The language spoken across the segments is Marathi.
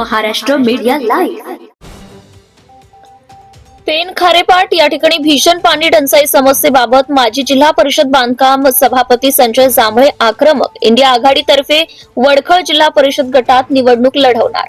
Maharashtra media live. Pen Kharepat या ठिकाणी भीषण पाणी टंचाई समस्येबाबत माजी जिल्हा परिषद बांधकाम सभापती संजय जांभळे आक्रमक. इंडिया आघाडीतर्फे वडखळ जिल्हा परिषद गटात निवडणूक लढवणार.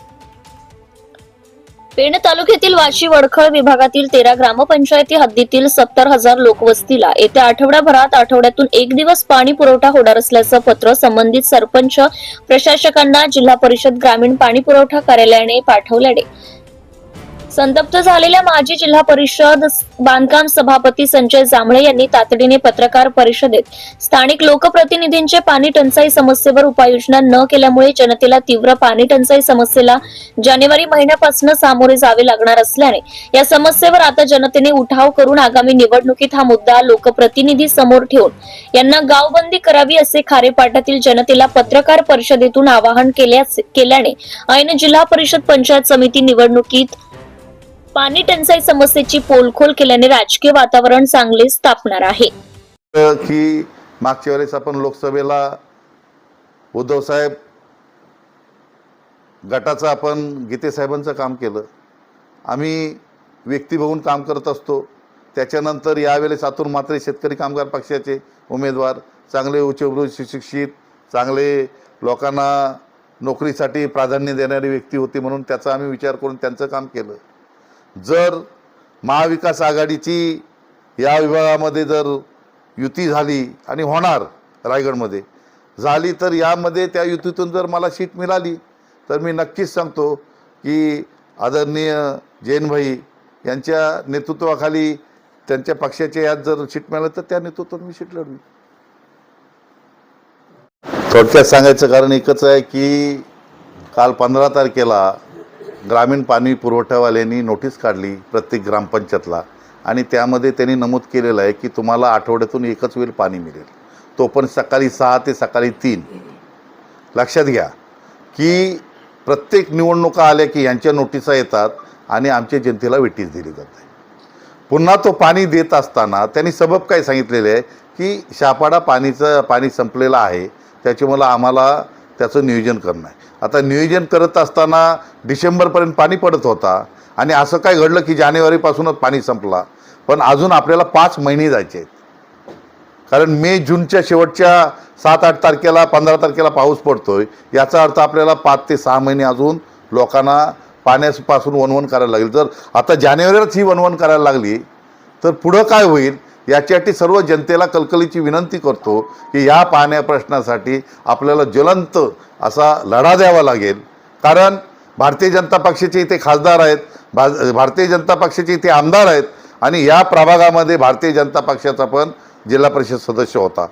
पेण तालुक्यातील वाशी वडखळ विभागातील तेरा ग्रामपंचायती हद्दीतील सत्तर हजार लोकवस्तीला येत्या आठवड्याभरात आठवड्यातून एक दिवस पाणी पुरवठा होणार असल्याचं पत्र संबंधित सरपंच प्रशासकांना जिल्हा परिषद ग्रामीण पाणी पुरवठा कार्यालयाने पाठवल्याने संतप्त झालेल्या माजी जिल्हा परिषद बांधकाम सभापती संजय जांभळे यांनी तातडीने पत्रकार परिषदेत स्थानिक लोकप्रतिनिधींचे पाणी टंचाई समस्येवर उपाययोजना न केल्यामुळे जनतेला तीव्र पाणी टंचाई समस्येला जानेवारी महिन्यापासून सामोरे जावे लागणार असल्याने या समस्येवर आता जनतेने उठाव करून आगामी निवडणुकीत हा मुद्दा लोकप्रतिनिधी समोर ठेवून यांना गावबंदी करावी असे खारेपाटातील जनतेला पत्रकार परिषदेतून आवाहन केल्याने ऐन जिल्हा परिषद पंचायत समिती निवडणुकीत पाणी टंचाई समस्येची पोलखोल केल्याने राजकीय वातावरण चांगले स्थापणार आहे. की मागच्या वेळेस आपण लोकसभेला उद्धव साहेब गटाचं आपण गीते साहेबांचं काम केलं. आम्ही व्यक्ती बघून काम करत असतो. त्याच्यानंतर यावेळेस आतून मात्र शेतकरी कामगार पक्षाचे उमेदवार चांगले उच्चभ्रू सुशिक्षित चांगले लोकांना नोकरीसाठी प्राधान्य देणारी व्यक्ती होती म्हणून त्याचा आम्ही विचार करून त्यांचं काम केलं. जर महाविकास आघाडीची या विभागामध्ये जर युती झाली आणि होणार रायगडमध्ये झाली तर यामध्ये त्या युतीतून जर मला सीट मिळाली तर मी नक्कीच सांगतो की आदरणीय जैनभाई यांच्या नेतृत्वाखाली त्यांच्या पक्षाच्या यात जर सीट मिळालं तर त्या नेतृत्वात मी सीट लढवी थोडक्यात सांगायचं कारण एकच आहे की काल पंधरा तारखेला ग्रामीण पाणी पुरवठावाल्यांनी नोटीस काढली प्रत्येक ग्रामपंचायतला. आणि त्यामध्ये त्यांनी नमूद केलेलं आहे की तुम्हाला आठवड्यातून एकच वेळ पाणी मिळेल. तो पण सकाळी सहा ते सकाळी तीन. लक्षात घ्या की प्रत्येक निवडणुका आल्या की यांच्या नोटिसा येतात आणि आमच्या जनतेला वेटीस दिली जाते. पुन्हा तो पाणी देत असताना त्यांनी सबब काय सांगितलेले आहे की शापाडा पाणीचं पाणी संपलेलं आहे. त्याच्यामुळं आम्हाला त्याचं नियोजन करणं आहे. आता नियोजन करत असताना डिसेंबरपर्यंत पाणी पडत होता आणि असं काय घडलं की जानेवारीपासूनच पाणी संपला. पण अजून आपल्याला पाच महिने जायचे आहेत. कारण मे जूनच्या शेवटच्या सात आठ तारखेला पंधरा तारखेला पाऊस पडतोय. याचा अर्थ आपल्याला पाच ते सहा महिने अजून लोकांना पाण्यापासून वनवन करायला लागेल. जर आता जानेवारीलाच ही वनवन करायला लागली तर पुढं काय होईल? याच्यासाठी सर्व जनतेला कलकलीची विनंती करतो की या पाण्या प्रश्नासाठी आपल्याला ज्वलंत असा लढा द्यावा लागेल. कारण भारतीय जनता पक्षाचे इथे खासदार आहेत भा भारतीय जनता पक्षाचे इथे आमदार आहेत आणि या प्रभागामध्ये भारतीय जनता पक्षाचा पण जिल्हा परिषद सदस्य होता.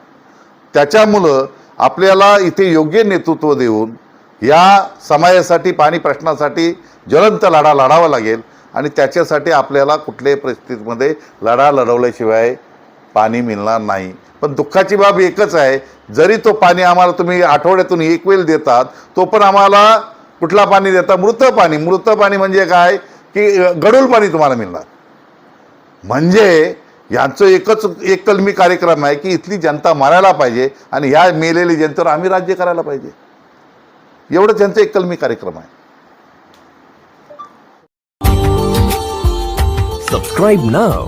त्याच्यामुळं आपल्याला इथे योग्य नेतृत्व देऊन या समाजासाठी पाणी प्रश्नासाठी ज्वलंत लढा लढावा लागेल आणि त्याच्यासाठी आपल्याला कुठल्याही परिस्थितीमध्ये लढा लढवल्याशिवाय पाणी मिळणार नाही. पण दुःखाची बाब एकच आहे जरी तो पाणी आम्हाला तुम्ही आठवड्यातून एक वेळ देतात तो पण आम्हाला कुठला पाणी देता? मृत पाणी. मृत पाणी म्हणजे काय? की गडूल पाणी तुम्हाला मिळणार. म्हणजे यांचं एकच एक कलमी कार्यक्रम आहे की इथली जनता मरायला पाहिजे आणि ह्या मेलेली जनतेवर आम्ही राज्य करायला पाहिजे. एवढं त्यांचं एक कलमी कार्यक्रम आहे. सबस्क्राईब नाव